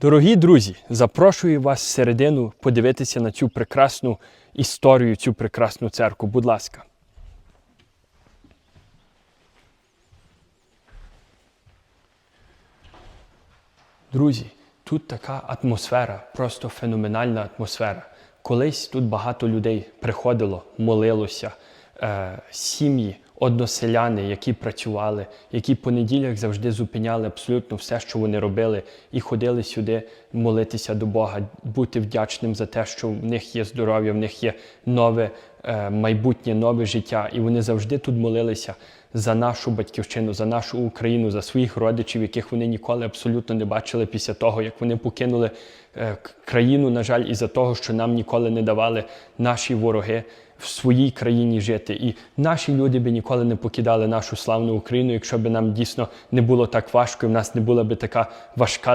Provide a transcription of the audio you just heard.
Дорогі друзі, запрошую вас всередину подивитися на цю прекрасну історію, цю прекрасну церкву. Будь ласка. Друзі, тут така атмосфера, просто феноменальна атмосфера. Колись тут багато людей приходило, молилося, е, сім'ї, односеляни, які працювали, які по неділях завжди зупиняли абсолютно все, що вони робили, і ходили сюди молитися до Бога, бути вдячним за те, що в них є здоров'я, в них є нове е, майбутнє, нове життя. І вони завжди тут молилися за нашу батьківщину, за нашу Україну, за своїх родичів, яких вони ніколи абсолютно не бачили після того, як вони покинули е, країну, на жаль, із-за того, що нам ніколи не давали наші вороги в своїй країні жити. І наші люди би ніколи не покидали нашу славну Україну, якщо б нам дійсно не було так важко, і в нас не була би така важка.